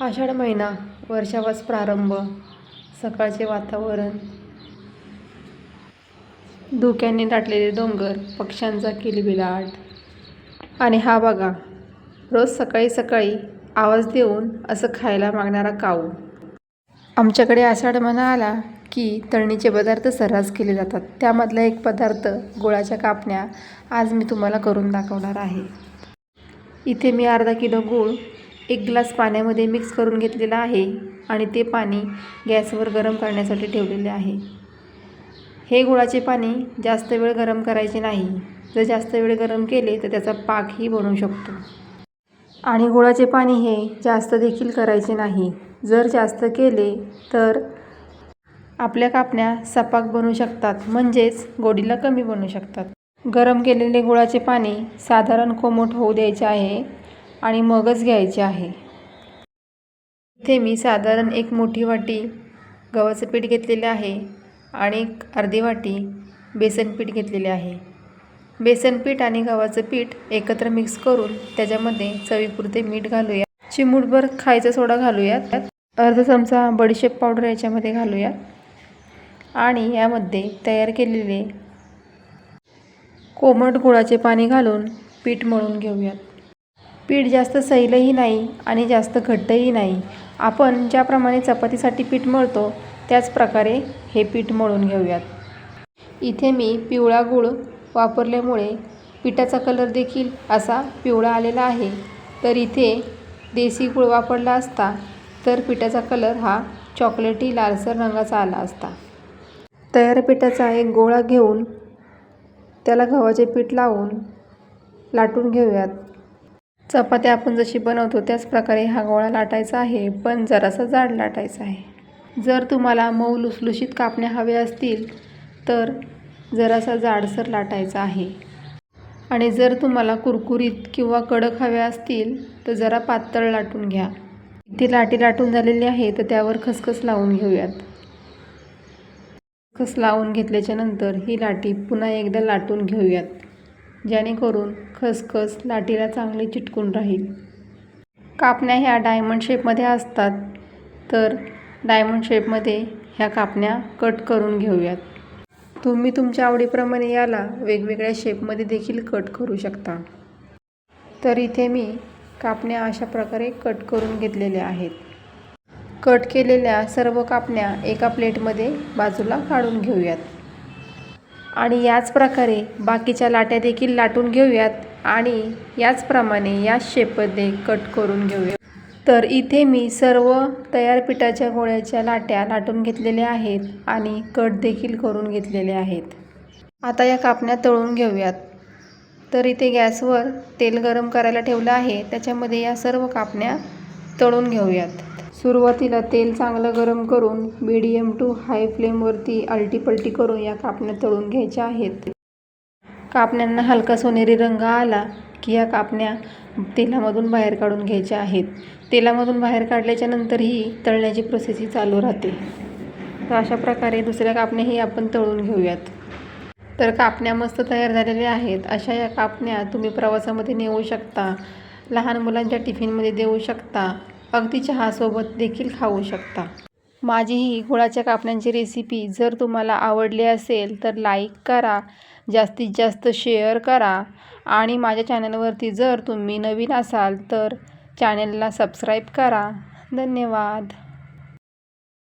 आषाढ महिना वर्षावास प्रारंभ सकाळचे वातावरण. धुक्याने दाटलेले डोंगर पक्ष्यांचा किलबिलाट. आणि हा बघा रोज सकाळी सकाळी आवाज देऊन असं खायला मागणारा काऊ. आमच्याकडे आषाढ महिना आला की तळणीचे पदार्थ सर्रास केले जातात. त्यामधला एक पदार्थ गुळाच्या कापण्या आज मी तुम्हाला करून दाखवणार आहे. इथे मी अर्धा किलो गूळ एक ग्लास पाण्यामध्ये मिक्स करून घेतलेला आहे आणि ते पाणी गॅसवर गरम करण्यासाठी ठेवलेले आहे. हे गुळाचे पाणी जास्त वेळ गरम करायचे नाही. जर जास्त वेळ गरम केले तर त्याचा पाकही बनू शकतो. आणि गुळाचे पाणी हे जास्त देखील करायचे नाही. जर जास्त केले तर आपल्या कापण्या सपाक बनू शकतात म्हणजेच गोडीला कमी बनू शकतात. गरम केलेले गुळाचे पाणी साधारण कोमट होऊ द्यायचे आहे. आणि मगच घ्यायचे आहे. इथे मी साधारण एक मोठी वाटी गव्हाचं पीठ घेतलेले आहे आणि एक अर्धी वाटी बेसन पीठ घेतलेले आहे. बेसन पीठ आणि गव्हाचं पीठ एकत्र मिक्स करून त्याच्यामध्ये चवीपुरते मीठ घालूया. चिमूटभर खायचा सोडा घालूयात. अर्धा चमचा बडीशेप पावडर याच्यामध्ये घालूयात. आणि यामध्ये तयार केलेले कोमट गुळाचे पाणी घालून पीठ मळून घेऊयात. पीठ जास्त सैलही नाही आणि जास्त घट्टही नाही. आपण ज्याप्रमाणे चपातीसाठी पीठ मळतो त्याच प्रकारे हे पीठ मळून घेऊयात. इथे मी पिवळा गूळ वापरल्यामुळे पिठाचा कलर देखील असा पिवळा आलेला आहे. तर इथे देसी गूळ वापरला असता तर पिठाचा कलर हा चॉकलेटी लालसर रंगाचा आला असता. तयार पिठाचा एक गोळा घेऊन त्याला गव्हाचे पीठ लावून लाटून घेऊयात. चपात्या आपण जशी बनवतो त्याच प्रकारे हा गोळा लाटायचा आहे. पण जरासा जाड लाटायचा आहे. जर तुम्हाला मऊ लुसलुशीत कापण्या हव्या असतील तर जरासा जाडसर लाटायचा आहे. आणि जर तुम्हाला कुरकुरीत किंवा कडक हव्या असतील तर जरा पातळ लाटून घ्या. इथे लाटी लाटून झालेली आहे तर त्यावर खसखस लावून घेऊयात. खस लावून घेतल्याच्या नंतर ही लाटी पुन्हा एकदा लाटून घेऊयात. जेणेकरून खसखस लाटीला चांगली चिटकून राहील. कापण्या ह्या डायमंड शेपमध्ये असतात तर डायमंड शेपमध्ये ह्या कापण्या कट करून घेऊयात. तुम्ही तुमच्या आवडीप्रमाणे याला वेगवेगळ्या शेपमध्ये देखील कट करू शकता. तर इथे मी कापण्या अशा प्रकारे कट करून घेतलेल्या आहेत. कट केलेल्या सर्व कापण्या एका प्लेटमध्ये बाजूला काढून घेऊयात. आणि याच प्रकारे बाकीच्या लाट्या देखील लाटून घेऊयात आणि याचप्रमाणे या शेपमध्ये कट करून घेऊयात. तर इथे मी सर्व तयार पिठाच्या गोळ्याच्या लाट्या लाटून घेतलेल्या आहेत आणि कट देखील करून घेतलेले आहेत. आता या कापण्या तळून घेऊयात. तर इथे गॅसवर तेल गरम करायला ठेवलं आहे. त्याच्यामध्ये या सर्व कापण्या तळून घेऊयात. सुरुवातीला तेल चांगलं गरम करून मीडियम टू हाय फ्लेमवरती आलटीपलटी करून या कापण्या तळून घ्यायच्या आहेत. कापण्यांना हलका सोनेरी रंग आला की या कापण्या तेलामधून बाहेर काढून घ्यायच्या आहेत. तेलामधून बाहेर काढल्याच्या नंतरही तळण्याची प्रोसेस ही चालू राहते. तर अशा प्रकारे दुसऱ्या कापण्याही आपण तळून घेऊयात. तर कापण्या मस्त तयार झालेल्या आहेत. अशा या कापण्या तुम्ही प्रवासामध्ये नेऊ शकता. लहान मुलांच्या टिफिनमध्ये देऊ शकता. अगदी चहासोबत देखील खाऊ शकता. माझी ही गुळाच्या कापण्यांची रेसिपी जर तुम्हाला आवडली असेल तर लाईक करा जास्तीत जास्त शेअर करा आणि माझ्या चॅनलवरती जर तुम्ही नवीन असाल तर चॅनलला सबस्क्राईब करा. धन्यवाद.